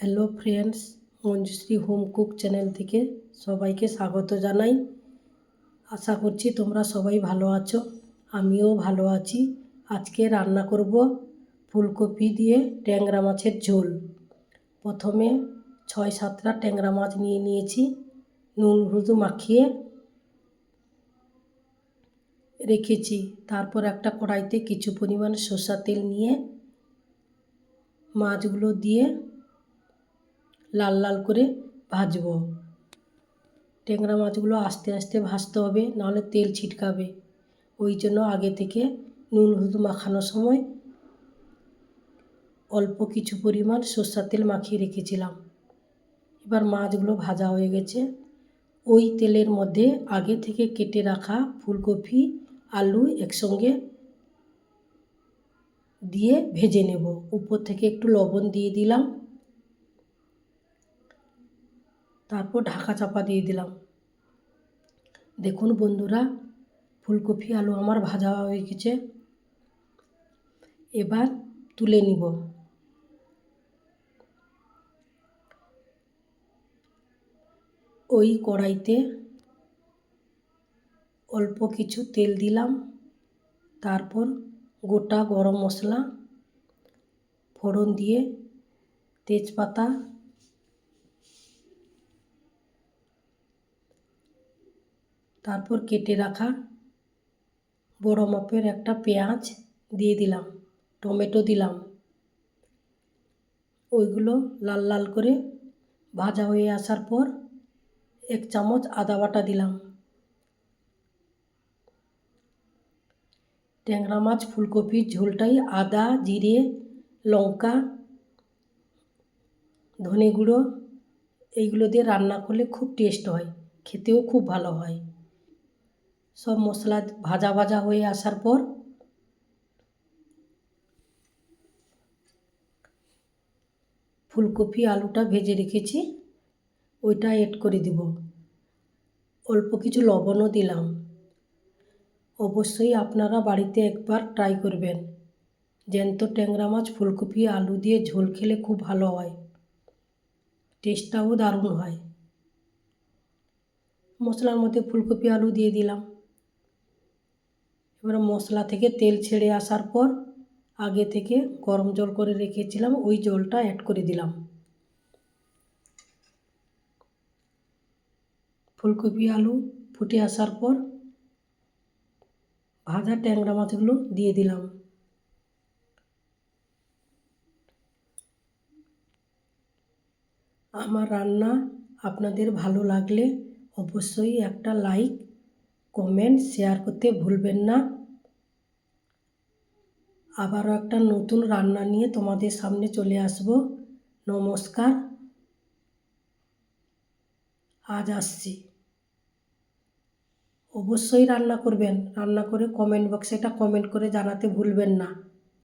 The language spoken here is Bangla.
Hello friends Manjushree home cook channel থেকে সবাইকে স্বাগত জানাই। আশা করছি তোমরা সবাই ভালো আছো, আমিও ভালো আছি। আজকে রান্না করব ফুলকপি দিয়ে ট্যাংরা মাছের ঝোল। প্রথমে ছয় সাতটা ট্যাংরা মাছ নিয়ে নিয়েছি, নুন হলুদ মাখিয়ে রেখেছি। তারপর একটা কড়াইতে কিছু পরিমাণ সর্ষার তেল নিয়ে মাছগুলো দিয়ে লাল লাল করে ভাজবো। ট্যাংরা মাছগুলো আস্তে আস্তে ভাজতে হবে, নাহলে তেল ছিটকাবে। ওই জন্য আগে থেকে নুন হলুদ মাখানোর সময় অল্প কিছু পরিমাণ সর্ষার তেল মাখিয়ে রেখেছিলাম। এবার মাছগুলো ভাজা হয়ে গেছে। ওই তেলের মধ্যে আগে থেকে কেটে রাখা ফুলকপি, আলু একসঙ্গে দিয়ে ভেজে নেব। উপর থেকে একটু লবণ দিয়ে দিলাম। তারপর ঢাকা চাপা দিয়ে দিলাম। দেখুন বন্ধুরা, ফুলকপি আলু আমার ভাজা হয়ে গেছে। এবার তুলে নিব। ওই কড়াইতে অল্প কিছু তেল দিলাম। তারপর গোটা গরম মশলা, ফোড়ন দিয়ে তেজপাতা তারপর কেটে রাখা বড় মাপের একটা পেঁয়াজ দিয়ে দিলাম, টমেটো দিলাম। ওইগুলো লাল লাল করে ভাজা হয়ে আসার পর এক চামচ আদা বাটা দিলাম। ট্যাংরা মাছ ফুলকপির ঝোলটাই আদা, জিরে, লঙ্কা, ধনে গুঁড়ো, এইগুলো দিয়ে রান্না করলে খুব টেস্ট হয়, খেতেও খুব ভালো হয়। সব মশলা ভাজা ভাজা হয়ে আসার পর ফুলকপি, আলুটা ভেজে রেখেছি। ওইটা এড করে দিব। অল্প কিছু লবণও দিলাম। অবশ্যই আপনারা বাড়িতে একবার ট্রাই করবেন। জ্যান্ত ট্যাংরা মাছ, ফুলকপি, আলু দিয়ে ঝোল খেলে খুব ভালো হয়। টেস্টটাও দারুণ হয়। মশলার মধ্যে ফুলকপি, আলু দিয়ে দিলাম। এবার মশলা থেকে তেল ছেড়ে আসার পর আগে থেকে গরম জল করে রেখেছিলাম, ওই জলটা অ্যাড করে দিলাম। ফুলকপি, আলু ফুটে আসার পর ভাজা ট্যাংরা মাছগুলো দিয়ে দিলাম। আমার রান্না আপনাদের ভালো লাগলে অবশ্যই একটা লাইক কমেন্ট শেয়ার করতে ভুলবেন না। আবারও একটা নতুন রান্না নিয়ে তোমাদের সামনে চলে আসব। নমস্কার। আজ আসছি। অবশ্যই রান্না করবেন। রান্না করে কমেন্ট বক্সে একটা কমেন্ট করে জানাতে ভুলবেন না।